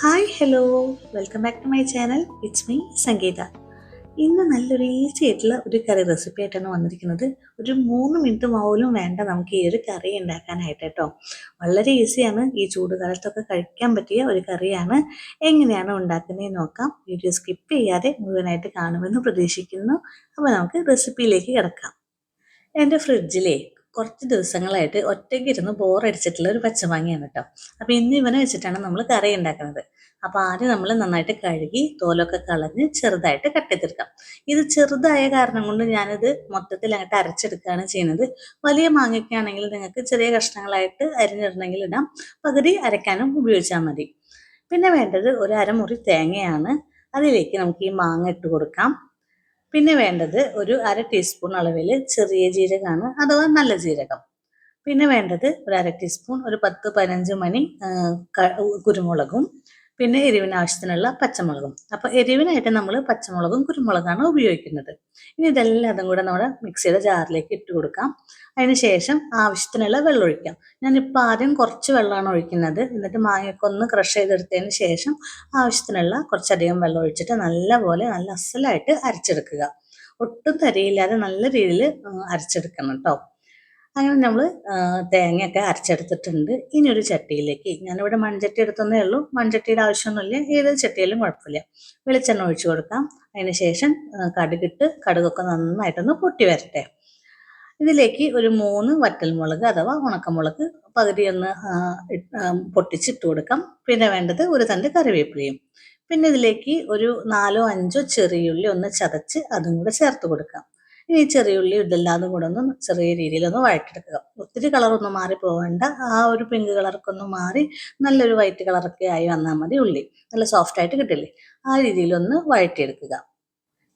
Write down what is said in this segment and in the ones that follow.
Hi hello. Welcome back to my channel. It's me Sangeetha. ഇന്ന് നല്ലൊരു easy ആയിട്ടുള്ള ഒരു കറി റെസിപ്പി ആയിട്ടാണ് വന്നിരിക്കുന്നത്. ഒരു മൂന്ന് മിനിറ്റ് പോലും വേണ്ട നമുക്ക് ഈ ഒരു കറി ഉണ്ടാക്കാനായിട്ട് കേട്ടോ. വളരെ ഈസിയാണ്. ഈ ചൂടുകാലത്തൊക്കെ കഴിക്കാൻ പറ്റിയ ഒരു കറിയാണ്. എങ്ങനെയാണ് ഉണ്ടാക്കുന്നതെന്ന് നോക്കാം. വീഡിയോ സ്കിപ്പ് ചെയ്യാതെ മുഴുവനായിട്ട് കാണുമെന്ന് പ്രതീക്ഷിക്കുന്നു. അപ്പോൾ നമുക്ക് റെസിപ്പിയിലേക്ക് കിടക്കാം. എന്റെ ഫ്രിഡ്ജിലേ കുറച്ച് ദിവസങ്ങളായിട്ട് ഒറ്റയ്ക്ക് ഇരുന്ന് ബോറടിച്ചിട്ടുള്ള ഒരു പച്ചമാങ്ങയാണ് കേട്ടോ അപ്പോൾ ഇന്ന് ഇവനെ വെച്ചിട്ടാണ് നമ്മൾ കറി ഉണ്ടാക്കുന്നത്. അപ്പോൾ ആദ്യം നമ്മൾ നന്നായിട്ട് കഴുകി തോലൊക്കെ കളഞ്ഞ് ചെറുതായിട്ട് കട്ട് ചെയ്തെടുക്കാം. ഇത് ചെറുതായ കാരണം കൊണ്ട് ഞാനിത് മൊത്തത്തിൽ അങ്ങോട്ട് അരച്ചെടുക്കുകയാണ് ചെയ്യുന്നത്. വലിയ മാങ്ങയ്ക്കാണെങ്കിൽ നിങ്ങൾക്ക് ചെറിയ കഷ്ണങ്ങളായിട്ട് അരിഞ്ഞിടണമെങ്കിൽ ഇടാം. പകുതി അരയ്ക്കാനും ഉപയോഗിച്ചാൽ മതി. പിന്നെ വേണ്ടത് ഒരു അരമുറി തേങ്ങയാണ്. അതിലേക്ക് നമുക്ക് ഈ മാങ്ങ ഇട്ട് കൊടുക്കാം. പിന്നെ വേണ്ടത് ഒരു അര ടീസ്പൂൺ അളവിൽ ചെറിയ ജീരകമാണ് അഥവാ നല്ല ജീരകം. പിന്നെ വേണ്ടത് ഒരു അര ടീസ്പൂൺ ഒരു പത്ത് പതിനഞ്ച് മണി കുരുമുളകും പിന്നെ എരിവിന് ആവശ്യത്തിനുള്ള പച്ചമുളകും. അപ്പോൾ എരിവിനായിട്ട് നമ്മൾ പച്ചമുളകും കുരുമുളകാണ് ഉപയോഗിക്കുന്നത്. ഇനി ഇതെല്ലാം കൂടെ നമ്മുടെ മിക്സിയുടെ ജാറിലേക്ക് ഇട്ട് കൊടുക്കാം. അതിന് ശേഷം ആവശ്യത്തിനുള്ള വെള്ളം ഒഴിക്കാം. ഞാനിപ്പോൾ ആദ്യം കുറച്ച് വെള്ളമാണ് ഒഴിക്കുന്നത്. എന്നിട്ട് മാങ്ങയൊക്കെ ഒന്ന് ക്രഷ് ചെയ്തെടുത്തതിന് ശേഷം ആവശ്യത്തിനുള്ള കുറച്ചധികം വെള്ളം ഒഴിച്ചിട്ട് നല്ലപോലെ നല്ല അസലായിട്ട് അരച്ചെടുക്കുക. ഒട്ടും തരിയില്ലാതെ നല്ല രീതിയിൽ അരച്ചെടുക്കണം കേട്ടോ അങ്ങനെ നമ്മൾ തേങ്ങയൊക്കെ അരച്ചെടുത്തിട്ടുണ്ട്. ഇനി ഒരു ചട്ടിയിലേക്ക്. ഞാനിവിടെ മൺചട്ടി എടുത്തതേ ഉള്ളൂ. മൺചട്ടിയുടെ ആവശ്യമൊന്നുമില്ല. ഏത് ചട്ടിയിലും കുഴപ്പമില്ല. വെളിച്ചെണ്ണ ഒഴിച്ചു കൊടുക്കാം. അതിന് ശേഷം കടുകിട്ട് കടുകൊക്കെ നന്നായിട്ടൊന്ന് പൊട്ടി വരട്ടെ. ഇതിലേക്ക് ഒരു മൂന്ന് വറ്റൽമുളക് അഥവാ ഉണക്കമുളക് പകുതി ഒന്ന് പൊട്ടിച്ചിട്ട് കൊടുക്കാം. പിന്നെ വേണ്ടത് ഒരു തണ്ട് കറിവേപ്പിലയും. പിന്നെ ഇതിലേക്ക് ഒരു നാലോ അഞ്ചോ ചെറിയുള്ളി ഒന്ന് ചതച്ച് അതും കൂടെ ചേർത്ത് കൊടുക്കാം. ഇനി ചെറിയ ഉള്ളി ഇതെല്ലാം കൂടെ ഒന്ന് ചെറിയ രീതിയിൽ ഒന്ന് വഴറ്റെടുക്കുക ഒത്തിരി കളറൊന്നും മാറി പോവേണ്ട. ആ ഒരു പിങ്ക് കളറൊക്കെ ഒന്ന് മാറി നല്ലൊരു വൈറ്റ് കളറൊക്കെ ആയി വന്നാൽ മതി ഉള്ളി. നല്ല സോഫ്റ്റ് ആയിട്ട് കിട്ടില്ലേ? ആ രീതിയിലൊന്ന് വഴറ്റിയെടുക്കുക.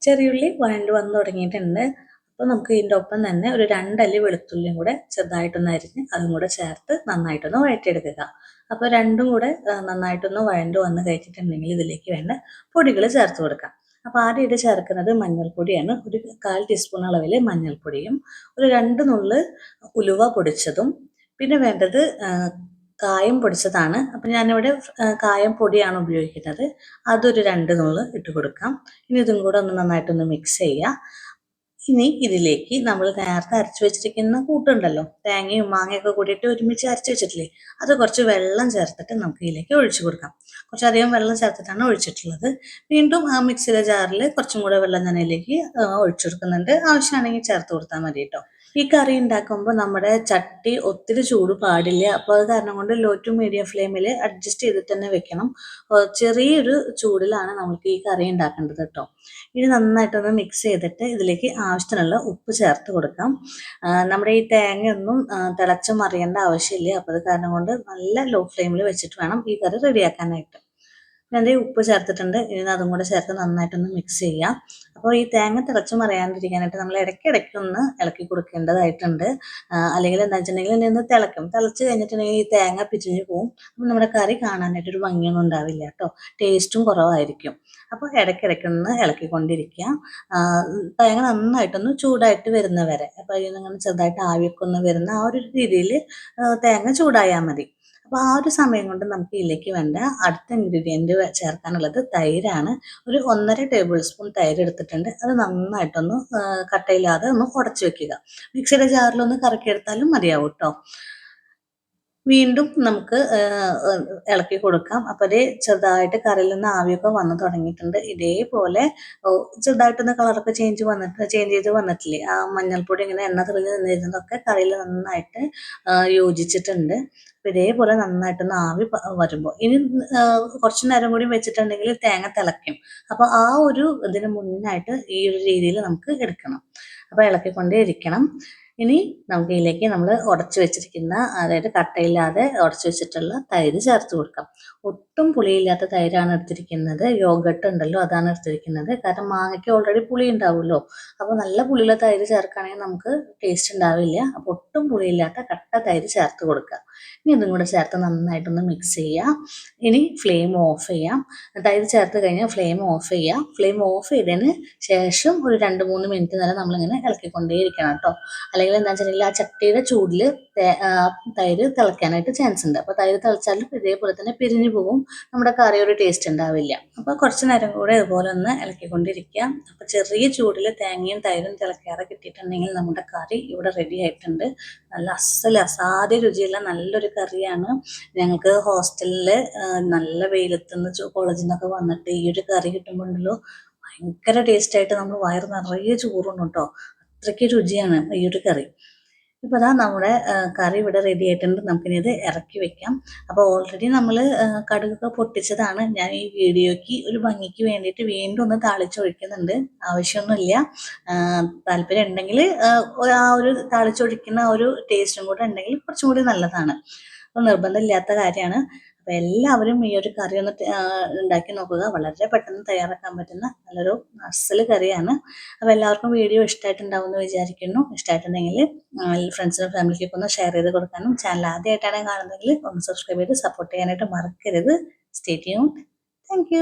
ചെറിയുള്ളി വഴണ്ട് വന്ന് തുടങ്ങിയിട്ടുണ്ട്. അപ്പോൾ നമുക്ക് ഇതിന്റെ ഒപ്പം തന്നെ ഒരു രണ്ടല്ലി വെളുത്തുള്ളിയും കൂടെ ചെറുതായിട്ടൊന്ന് അരിഞ്ഞ് അതും കൂടെ ചേർത്ത് നന്നായിട്ടൊന്ന് വഴറ്റിയെടുക്കുക. അപ്പോൾ രണ്ടും കൂടെ നന്നായിട്ടൊന്ന് വഴണ്ട് വന്ന് കഴിച്ചിട്ടുണ്ടെങ്കിൽ ഇതിലേക്ക് വേണ്ട പൊടികൾ ചേർത്ത് കൊടുക്കാം. അപ്പോൾ ആദ്യം ഇത് ചേർക്കുന്നത് മഞ്ഞൾപ്പൊടിയാണ്. ഒരു കാൽ ടീസ്പൂൺ അളവിൽ മഞ്ഞൾപ്പൊടിയും ഒരു രണ്ട് നുള്ളു ഉലുവ പൊടിച്ചതും പിന്നെ വേണ്ടത് കായം പൊടിച്ചതാണ്. അപ്പം ഞാനിവിടെ കായം പൊടിയാണ് ഉപയോഗിക്കുന്നത്. അതൊരു രണ്ട് നുള്ള് ഇട്ട് കൊടുക്കാം. ഇനി ഇതും കൂടെ ഒന്ന് നന്നായിട്ടൊന്ന് മിക്സ് ചെയ്യുക ഇനി ഇതിലേക്ക് നമ്മൾ നേരത്തെ അരച്ചു വെച്ചിരിക്കുന്ന കൂട്ടുണ്ടല്ലോ. തേങ്ങയും മാങ്ങയൊക്കെ കൂടിയിട്ട് ഒരുമിച്ച് അരച്ചു വെച്ചിട്ടില്ലേ? അത് കുറച്ച് വെള്ളം ചേർത്തിട്ട് നമുക്ക് ഇതിലേക്ക് ഒഴിച്ചു കൊടുക്കാം. കുറച്ചധികം വെള്ളം ചേർത്തിട്ടാണ് ഒഴിച്ചിട്ടുള്ളത്. വീണ്ടും ആ മിക്സിയുടെ ജാറിൽ കുറച്ചും കൂടെ വെള്ളം തന്നെ ഇതിലേക്ക് ഒഴിച്ചു കൊടുക്കുന്നുണ്ട്. ആവശ്യമാണെങ്കിൽ ചേർത്ത് കൊടുത്താൽ മതി കേട്ടോ. ഈ കറി ഉണ്ടാക്കുമ്പോൾ നമ്മുടെ ചട്ടി ഒത്തിരി ചൂട് പാടില്ല. അപ്പോൾ അത് കാരണം കൊണ്ട് ലോ ടു മീഡിയം ഫ്ലെയിമിൽ അഡ്ജസ്റ്റ് ചെയ്തിട്ട് തന്നെ വെക്കണം. ചെറിയൊരു ചൂടിലാണ് നമുക്ക് ഈ കറി ഉണ്ടാക്കേണ്ടത് കേട്ടോ ഇനി നന്നായിട്ടൊന്ന് മിക്സ് ചെയ്തിട്ട് ഇതിലേക്ക് ആവശ്യത്തിനുള്ള ഉപ്പ് ചേർത്ത് കൊടുക്കാം. നമ്മുടെ ഈ തേങ്ങയൊന്നും തിളച്ച് മറിയേണ്ട ആവശ്യമില്ല. അപ്പോൾ അത് കാരണം കൊണ്ട് നല്ല ലോ ഫ്ലെയിമിൽ വെച്ചിട്ട് വേണം ഈ കറി റെഡിയാക്കാനായിട്ട് ഞാൻ ദേ ഉപ്പ് ചേർത്തിട്ടുണ്ട്. ഇനി അതും കൂടെ ചേർത്ത് നന്നായിട്ടൊന്ന് മിക്സ് ചെയ്യാം. അപ്പോൾ ഈ തേങ്ങ തിളച്ച് മറിയാണ്ടിരിക്കാനായിട്ട് നമ്മൾ ഇടയ്ക്കിടയ്ക്ക് ഒന്ന് ഇളക്കി കൊടുക്കേണ്ടതായിട്ടുണ്ട്. അല്ലെങ്കിൽ എന്താ വെച്ചിട്ടുണ്ടെങ്കിൽ നിന്ന് തിളക്കും തിളച്ച് കഴിഞ്ഞിട്ടുണ്ടെങ്കിൽ ഈ തേങ്ങ പിരിഞ്ഞു പോവും. അപ്പം നമ്മുടെ കറി കാണാനായിട്ട് ഒരു ഭംഗിയൊന്നും ഉണ്ടാവില്ല കേട്ടോ. ടേസ്റ്റും കുറവായിരിക്കും. അപ്പോൾ ഇടയ്ക്കിടയ്ക്ക് ഒന്ന് ഇളക്കിക്കൊണ്ടിരിക്കുക തേങ്ങ നന്നായിട്ടൊന്ന് ചൂടായിട്ട് വരുന്ന വരെ അപ്പോൾ അതിൽ ഇങ്ങനെ ചെറുതായിട്ട് ആവിയൊക്കെ ഒന്ന് വരുന്ന ആ ഒരു രീതിയിൽ തേങ്ങ ചൂടായാൽ മതി. അപ്പോൾ ആ ഒരു സമയം കൊണ്ട് നമുക്ക് ഇതിലേക്ക് വേണ്ട അടുത്ത ഇൻഗ്രീഡിയന്റ് ചേർക്കാനുള്ളത് തൈരാണ്. ഒരു ഒന്നര ടേബിൾ സ്പൂൺ തൈര് എടുത്തിട്ടുണ്ട്. അത് നന്നായിട്ടൊന്ന് കട്ടയില്ലാതെ ഒന്ന് ഉടച്ചു വെക്കുക. മിക്സിയുടെ ജാറിലൊന്ന് കറക്കിയെടുത്താലും മതിയാവും കേട്ടോ വീണ്ടും നമുക്ക് ഇളക്കി കൊടുക്കാം. അപ്പോൾ അതേ ചെറുതായിട്ട് കറിയിൽ നിന്ന് ആവിയൊക്കെ വന്നു തുടങ്ങിയിട്ടുണ്ട്. ഇതേപോലെ ചെറുതായിട്ടൊന്ന് കളറൊക്കെ ചേഞ്ച് വന്നിട്ട് ചേഞ്ച് ചെയ്ത് വന്നിട്ടില്ലേ? ആ മഞ്ഞൾപ്പൊടി ഇങ്ങനെ എണ്ണ തെളിഞ്ഞ് നിന്നിരുന്നതൊക്കെ കറിയിൽ നന്നായിട്ട് യോജിച്ചിട്ടുണ്ട്. ഇതേപോലെ നന്നായിട്ടൊന്ന് ആവി വരുമ്പോൾ. ഇനി കുറച്ച് നേരം കൂടി വെച്ചിട്ടുണ്ടെങ്കിൽ തേങ്ങ തിളയ്ക്കും. അപ്പോൾ ആ ഒരു ഇതിന് മുന്നായിട്ട് ഈ ഒരു രീതിയിൽ നമുക്ക് എടുക്കണം. അപ്പോൾ ഇളക്കിക്കൊണ്ടേ ഇരിക്കണം ഇനി നമുക്ക് ഇതിലേക്ക് നമ്മൾ ഉടച്ചു വെച്ചിരിക്കുന്ന അതായത് കട്ടയില്ലാതെ ഉടച്ചു വെച്ചിട്ടുള്ള തൈര് ചേർത്ത് കൊടുക്കാം. ഒട്ടും പുളിയില്ലാത്ത തൈരാണ് എടുത്തിരിക്കുന്നത്. യോഗട്ട് ഉണ്ടല്ലോ അതാണ് എടുത്തിരിക്കുന്നത്. കാരണം മാങ്ങയ്ക്ക് ഓൾറെഡി പുളി ഉണ്ടാവുമല്ലോ. അപ്പോൾ നല്ല പുളിയുള്ള തൈര് ചേർക്കുകയാണെങ്കിൽ നമുക്ക് ടേസ്റ്റ് ഉണ്ടാവില്ല. അപ്പോൾ ഒട്ടും പുളിയില്ലാത്ത കട്ട തൈര് ചേർത്ത് കൊടുക്കുക. ഇനി ഇതും കൂടെ ചേർത്ത് നന്നായിട്ടൊന്ന് മിക്സ് ചെയ്യുക ഇനി ഫ്ലെയിം ഓഫ് ചെയ്യാം. തൈര് ചേർത്ത് കഴിഞ്ഞാൽ ഫ്ലെയിം ഓഫ് ചെയ്യാം. ഫ്ലെയിം ഓഫ് ചെയ്തതിന് ശേഷം ഒരു രണ്ട് മൂന്ന് മിനിറ്റ് നേരം നമ്മളിങ്ങനെ ഇളക്കിക്കൊണ്ടേയിരിക്കണം കേട്ടോ. അല്ലെങ്കിൽ അല്ലെങ്കിൽ എന്താ വെച്ചിട്ടുണ്ടെങ്കിൽ ആ ചട്ടിയുടെ ചൂടിൽ തൈര് തിളയ്ക്കാനായിട്ട് ചാൻസ് ഉണ്ട്. അപ്പോൾ തൈര് തിളച്ചാലും ഇതേപോലെ തന്നെ പിരിഞ്ഞു പോകും. നമ്മുടെ കറി ഒരു ടേസ്റ്റ് ഉണ്ടാവില്ല. അപ്പോൾ കുറച്ച് നേരം കൂടെ ഇതുപോലെ ഒന്ന് ഇളക്കിക്കൊണ്ടിരിക്കുക. അപ്പോൾ ചെറിയ ചൂടിൽ തേങ്ങയും തൈരും തിളക്കാതെ കിട്ടിയിട്ടുണ്ടെങ്കിൽ നമ്മുടെ കറി ഇവിടെ റെഡി ആയിട്ടുണ്ട്. നല്ല അസൽ അസാധ്യ രുചിയുള്ള നല്ലൊരു കറിയാണ്. ഞങ്ങൾക്ക് ഹോസ്റ്റലിൽ നല്ല വെയിലത്തുനിന്ന് കോളേജിൽ നിന്നൊക്കെ വന്നിട്ട് ഈ ഒരു കറി കിട്ടുമ്പോണ്ടല്ലോ ഭയങ്കര ടേസ്റ്റ് ആയിട്ട് നമ്മൾ വയറ് നിറയെ ചോറുണ്ട് കേട്ടോ അത്രയ്ക്ക് രുചിയാണ് ഈ ഒരു കറി. ഇപ്പോൾ അതാ നമ്മുടെ കറി ഇവിടെ റെഡി ആയിട്ടുണ്ട്. നമുക്കിനി ഇത് ഇറക്കി വെക്കാം. അപ്പോൾ ഓൾറെഡി നമ്മൾ കടുകൊക്കെ പൊട്ടിച്ചതാണ്. ഞാൻ ഈ വീഡിയോയ്ക്ക് ഒരു ഭംഗിക്ക് വേണ്ടിയിട്ട് വീണ്ടും ഒന്ന് താളിച്ചൊഴിക്കുന്നുണ്ട്. ആവശ്യമൊന്നുമില്ല. താല്പര്യം ഉണ്ടെങ്കിൽ ആ ഒരു താളിച്ചൊഴിക്കുന്ന ഒരു ടേസ്റ്റും കൂടെ ഉണ്ടെങ്കിൽ കുറച്ചും കൂടി നല്ലതാണ്. അപ്പോൾ നിർബന്ധമില്ലാത്ത കാര്യമാണ്. അപ്പോൾ എല്ലാവരും ഈ ഒരു കറി ഒന്ന് ഉണ്ടാക്കി നോക്കുക. വളരെ പെട്ടെന്ന് തയ്യാറാക്കാൻ പറ്റുന്ന നല്ലൊരു അസൽ കറിയാണ്. അപ്പോൾ എല്ലാവർക്കും വീഡിയോ ഇഷ്ടമായിട്ടുണ്ടാവും എന്ന് വിചാരിക്കുന്നു ഇഷ്ടമായിട്ടുണ്ടെങ്കിൽ ഫ്രണ്ട്സിനും ഫാമിലിക്കൊക്കെ ഒന്ന് ഷെയർ ചെയ്ത് കൊടുക്കാനും. ചാനൽ ആദ്യമായിട്ടാണ് കാണുന്നതെങ്കിൽ ഒന്ന് സബ്സ്ക്രൈബ് ചെയ്ത് സപ്പോർട്ട് ചെയ്യാനായിട്ട് മറക്കരുത്. Stay tune thank